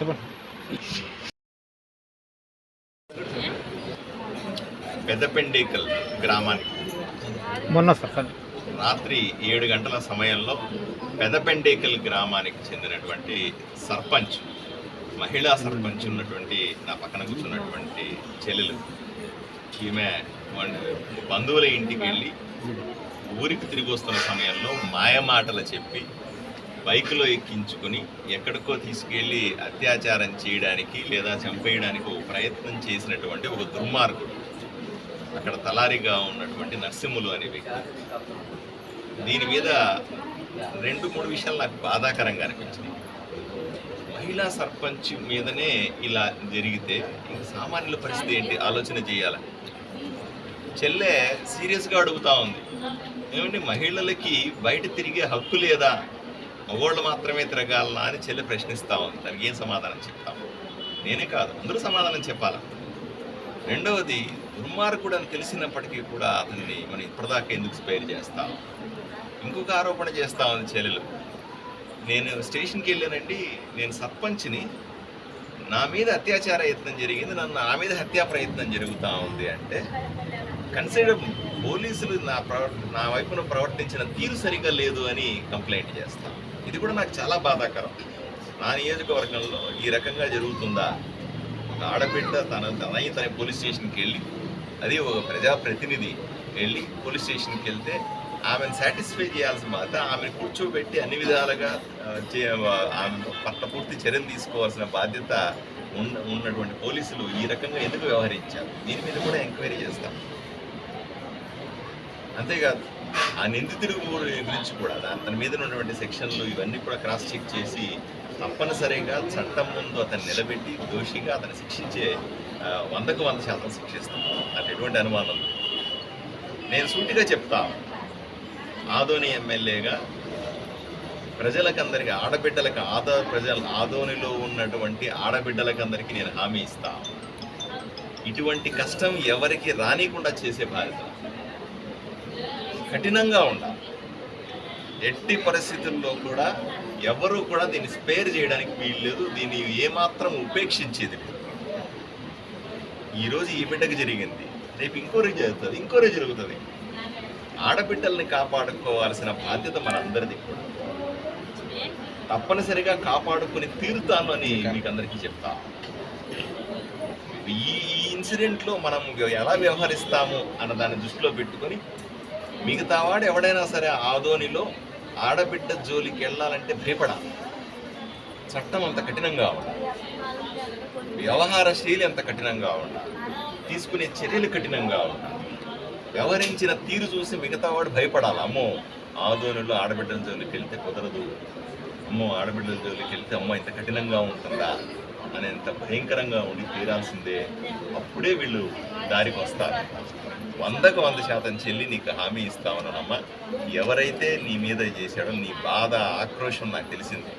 చెప్పండి. పెద్దపెండేకల్ గ్రామానికి మొన్న రాత్రి ఏడు గంటల సమయంలో పెదపెండేకల్ గ్రామానికి చెందినటువంటి సర్పంచ్ మహిళా సర్పంచ్ ఉన్నటువంటి నా పక్కన కూర్చున్నటువంటి చెల్లెలు. ఈమె బంధువుల ఇంటికి వెళ్ళి ఊరికి తిరిగి వస్తున్న సమయంలో మాయమాటలు చెప్పి బైకులో ఎక్కించుకొని ఎక్కడికో తీసుకెళ్ళి అత్యాచారం చేయడానికి లేదా చంపేయడానికి ఒక ప్రయత్నం చేసినటువంటి ఒక దుర్మార్గుడు. అక్కడ తలారిగా ఉన్నటువంటి నర్సింహులు అనే వ్యక్తి. దీని మీద రెండు మూడు విషయాలు నాకు బాధాకరంగా అనిపించింది మహిళా సర్పంచ్ మీదనే ఇలా జరిగితే ఇంక సామాన్యుల పరిస్థితి ఏంటి? ఆలోచన చేయాలి? చెల్లె సీరియస్గా అడుగుతా ఉంది. ఏమంటే మహిళలకి బయట తిరిగే హక్కు లేదా? మగవాళ్ళు మాత్రమే తిరగాలనా అని చెల్లి ప్రశ్నిస్తా ఉంది. దానికి ఏం సమాధానం చెప్తాము నేనే కాదు అందరూ సమాధానం చెప్పాలా? రెండవది దుర్మార్గుడు అని తెలిసినప్పటికీ కూడా అతన్ని మనం ఇప్పటిదాకా ఎందుకు స్పైర్ చేస్తాం? ఇంకొక ఆరోపణ చేస్తా ఉంది చెల్లెలు. నేను స్టేషన్కి వెళ్ళానండి నేను సర్పంచ్ని. నా మీద అత్యాచార యత్నం జరిగింది నన్ను నా మీద హత్యా ప్రయత్నం జరుగుతూ ఉంది అంటే కన్సిడర్ పోలీసులు నా నా వైపున ప్రవర్తించిన తీరు సరిగా లేదు అని కంప్లైంట్ చేస్తాం. ఇది కూడా నాకు చాలా బాధాకరం. నా నియోజకవర్గంలో ఈ రకంగా జరుగుతుందా? ఒక ఆడబిడ్డ తన తనయ్య తన పోలీస్ స్టేషన్కి వెళ్ళి అది ఒక ప్రజాప్రతినిధి వెళ్ళి పోలీస్ స్టేషన్కి వెళ్తే ఆమెను సాటిస్ఫై చేయాల్సిన బాధ్యత ఆమెను కూర్చోబెట్టి అన్ని విధాలుగా చే ఆమె పట్ల పూర్తి చర్యలు తీసుకోవాల్సిన బాధ్యత ఉన్న ఉన్నటువంటి పోలీసులు ఈ రకంగా ఎందుకు వ్యవహరించారు? దీని మీద కూడా ఎంక్వైరీ చేస్తాం. అంతేకాదు ఆ నిందితుడి గురించి కూడా దా- అతని మీద ఉన్నటువంటి సెక్షన్లు ఇవన్నీ కూడా క్రాస్ చెక్ చేసి తప్పనిసరిగా చట్టం ముందు అతన్ని నిలబెట్టి దోషిగా అతన్ని శిక్షించే వందకు వంద శాతం శిక్షిస్తాం. నాకు ఎటువంటి అనుమానం నేను సూటిగా చెప్తా ఆదోని ఎమ్మెల్యేగా ప్రజలకందరికీ ఆడబిడ్డలకు ఆదో ప్రజల ఆదోనిలో ఉన్నటువంటి ఆడబిడ్డలకందరికీ నేను హామీ ఇస్తా. ఇటువంటి కష్టం ఎవరికి రానికుండా చేసే బాధ్యత. కఠినంగా ఉండాలి. ఎట్టి పరిస్థితుల్లో కూడా ఎవరు కూడా దీన్ని స్పేర్ చేయడానికి వీల్లేదు దీన్ని ఏమాత్రం ఉపేక్షించేది లేదు. ఈరోజు ఈ బిడ్డకు జరిగింది. రేపు ఇంకో జరుగుతుంది. ఇంకో జరుగుతుంది. ఆడబిడ్డల్ని కాపాడుకోవాల్సిన బాధ్యత మనందరిది కూడా. తప్పనిసరిగా కాపాడుకుని తీరుతాను అని మీకు అందరికీ చెప్తా. ఈ ఈ ఇన్సిడెంట్లో మనం ఎలా వ్యవహరిస్తాము అన్న దాన్ని దృష్టిలో పెట్టుకొని మిగతా వాడు ఎవడైనా సరే ఆదోనిలో ఆడబిడ్డ జోలికి వెళ్ళాలంటే భయపడాలి. చట్టం అంత కఠినంగా ఉండాలి. వ్యవహార శైలి అంత కఠినంగా ఉండాలి. తీసుకునే చర్యలు కఠినంగా ఉండాలి. వ్యవహరించిన తీరు చూసి మిగతా వాడు భయపడాలి. అమ్మో ఆదోనిలో ఆడబిడ్డల జోలికి వెళ్తే కుదరదు. అమ్మో ఆడబిడ్డల జోలికి వెళ్తే అమ్మ ఇంత కఠినంగా ఉంటుందా? అనేంత భయంకరంగా ఉండి తీరాల్సిందే. అప్పుడే వీళ్ళు దారికి వస్తారు. వందకు వంద శాతం చెల్లి నీకు హామీ ఇస్తామనమ్మా ఎవరైతే నీ మీద చేశాడో నీ బాధ ఆక్రోషం నాకు తెలిసింది.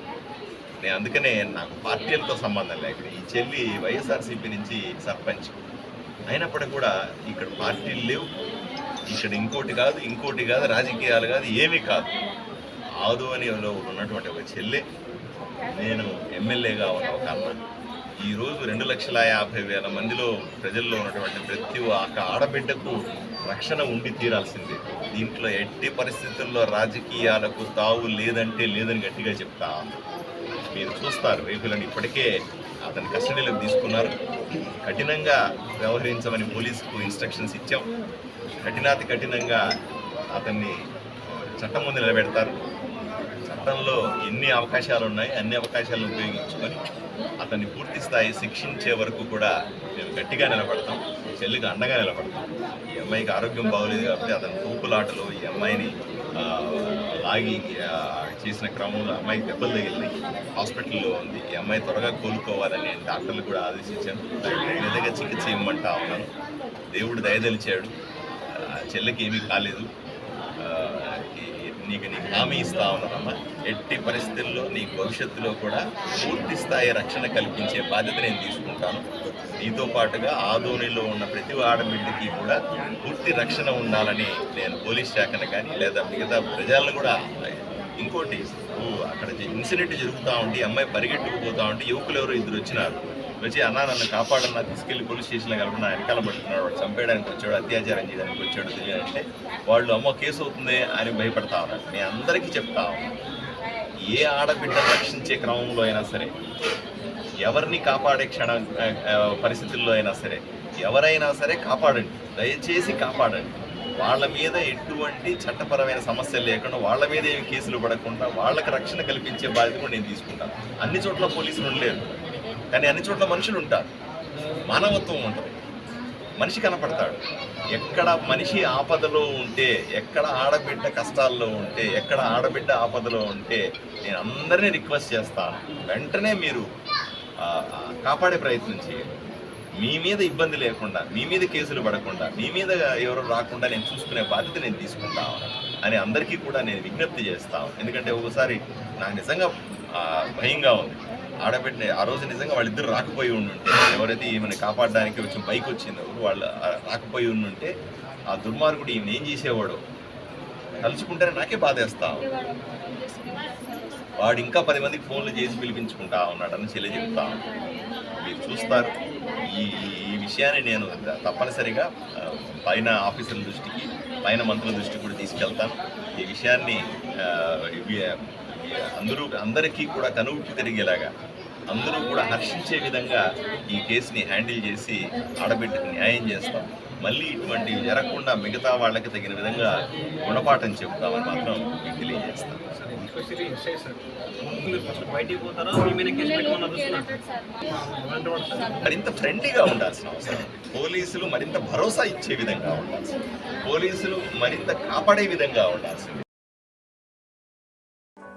నేను అందుకనే నాకు పార్టీలతో సంబంధం లేక ఈ చెల్లి వైఎస్ఆర్సీపీ నుంచి సర్పంచ్. అయినప్పటికీ కూడా ఇక్కడ పార్టీలు లేవు. ఇక్కడ ఇంకోటి కాదు ఇంకోటి కాదు రాజకీయాలు కాదు ఏమీ కాదు. ఆదోనిలో ఉన్నటువంటి ఒక చెల్లి నేను ఎమ్మెల్యేగా ఉన్న ఒక అన్న ఈరోజు రెండు లక్షల యాభై వేల మందిలో ప్రజల్లో ఉన్నటువంటి ప్రతి ఒక్క ఆడబిడ్డకు రక్షణ ఉండి తీరాల్సిందే. దీంట్లో ఎట్టి పరిస్థితుల్లో రాజకీయాలకు తావు లేదంటే లేదని గట్టిగా చెప్తా. మీరు చూస్తారు రేపులను ఇప్పటికే అతని కస్టడీలోకి తీసుకున్నారు. కఠినంగా వ్యవహరించమని పోలీసుకు ఇన్స్ట్రక్షన్స్ ఇచ్చాం. కఠినాతి కఠినంగా అతన్ని చట్టం ముందు నిలబెడతారు. చట్టంలో ఎన్ని అవకాశాలు ఉన్నాయి అన్ని అవకాశాలను ఉపయోగించుకొని అతన్ని పూర్తి స్థాయి శిక్షించే వరకు కూడా మేము గట్టిగా నిలబడతాం చెల్లికి అండగా నిలబడతాం. ఈ అమ్మాయికి ఆరోగ్యం బాగోలేదు కాబట్టి అతని తూపులాటలు ఈ అమ్మాయిని లాగి చేసిన క్రమంలో అమ్మాయికి దెబ్బలు తగిలినాయి. హాస్పిటల్లో ఉంది. ఈ అమ్మాయి త్వరగా కోలుకోవాలని నేను డాక్టర్లు కూడా ఆదేశించాను దానికి విధంగా చికిత్స ఇవ్వమంటా ఉన్నాను. దేవుడు దయదలిచాడు ఆ, చెల్లెకి ఏమీ కాలేదు. నీకు నీకు హామీ ఇస్తా ఉన్నానమ్మా ఎట్టి పరిస్థితుల్లో నీ భవిష్యత్తులో కూడా పూర్తి స్థాయి రక్షణ కల్పించే బాధ్యత నేను తీసుకుంటాను. నీతో పాటుగా ఆదోనిలో ఉన్న ప్రతి ఆడబిడ్డకి కూడా పూర్తి రక్షణ ఉండాలని నేను పోలీస్ శాఖను కానీ లేదా మిగతా ప్రజలను కూడా ఇంకోటి ఓ, అక్కడ ఇన్సిడెంట్ జరుగుతూ ఉంటే అమ్మాయి పరిగెట్టుకుపోతా ఉంటే యువకులు ఎవరో ఇద్దరు వచ్చినారు. వచ్చి అన్న నన్ను కాపాడన్నా తీసుకెళ్ళి పోలీస్ స్టేషన్లో కలపడం వెనకాల పట్టుకున్నాడు వాడు చంపేయడానికి వచ్చాడు అత్యాచారం చేయడానికి వచ్చాడు తెలియాలంటే. వాళ్ళు అమ్మ కేసు అవుతుంది అని భయపడతా ఉన్నారు. నేను అందరికీ చెప్తా ఏ ఆడబిడ్డ రక్షించే క్రమంలో అయినా సరే ఎవరిని కాపాడే క్షణ పరిస్థితుల్లో అయినా సరే ఎవరైనా సరే కాపాడండి. దయచేసి కాపాడండి. వాళ్ళ మీద ఎటువంటి చట్టపరమైన సమస్యలు లేకుండా వాళ్ళ మీద ఏమి కేసులు పడకుండా వాళ్ళకి రక్షణ కల్పించే బాధ్యత కూడా నేను తీసుకుంటాను. అన్ని చోట్ల పోలీసులు ఉండలేరు. కానీ అన్ని చోట్ల మనుషులు ఉంటారు. మానవత్వం ఉంటుంది. మనిషి కనపడతాడు. ఎక్కడ మనిషి ఆపదలో ఉంటే ఎక్కడ ఆడబిడ్డ కష్టాల్లో ఉంటే ఎక్కడ ఆడబిడ్డ ఆపదలో ఉంటే నేను అందరినీ రిక్వెస్ట్ చేస్తాను వెంటనే మీరు కాపాడే ప్రయత్నం చేయండి. మీ మీద ఇబ్బంది లేకుండా మీ మీద కేసులు పడకుండా మీ మీద ఎవరు రాకుండా నేను చూసుకునే బాధ్యత నేను తీసుకుంటాను అని అందరికీ కూడా నేను విజ్ఞప్తి చేస్తాను ఎందుకంటే ఒకసారి నాకు నిజంగా భయంగా ఉంది. ఆడబిడ్డ ఆ రోజు నిజంగా వాళ్ళిద్దరు రాకపోయి ఉండుంటే ఎవరైతే ఈమెను కాపాడడానికి కొంచెం బైక్ వచ్చిందో వాళ్ళు రాకపోయి ఉండుంటే ఆ దుర్మార్గుడు ఈమెను ఏం చేసేవాడు? తలుచుకుంటేనే నాకే బాధేస్తా వాడు ఇంకా పది మందికి ఫోన్లు చేసి పిలిపించుకుంటా ఉన్నాడని చెల్లి చెప్తా మీరు చూస్తారు. ఈ ఈ విషయాన్ని నేను తప్పనిసరిగా పైన ఆఫీసర్ల దృష్టికి పైన మంత్రుల దృష్టికి కూడా తీసుకెళ్తాను. ఈ విషయాన్ని అందరూ అందరికీ కూడా కనువిప్పు తిరిగేలాగా అందరూ కూడా హర్షించే విధంగా ఈ కేసుని హ్యాండిల్ చేసి ఆడబిడ్డకు న్యాయం చేస్తాం. మళ్ళీ ఇటువంటివి జరగకుండా మిగతా వాళ్ళకి తగిన విధంగా గుణపాఠం చెబుతామని మాత్రం మీకు తెలియజేస్తాం. మరింత ఫ్రెండ్లీగా ఉండాల్సిన అవసరం. పోలీసులు మరింత భరోసా ఇచ్చే విధంగా ఉండాల్సి పోలీసులు మరింత కాపాడే విధంగా ఉండాల్సింది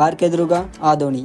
R K Durga Adoni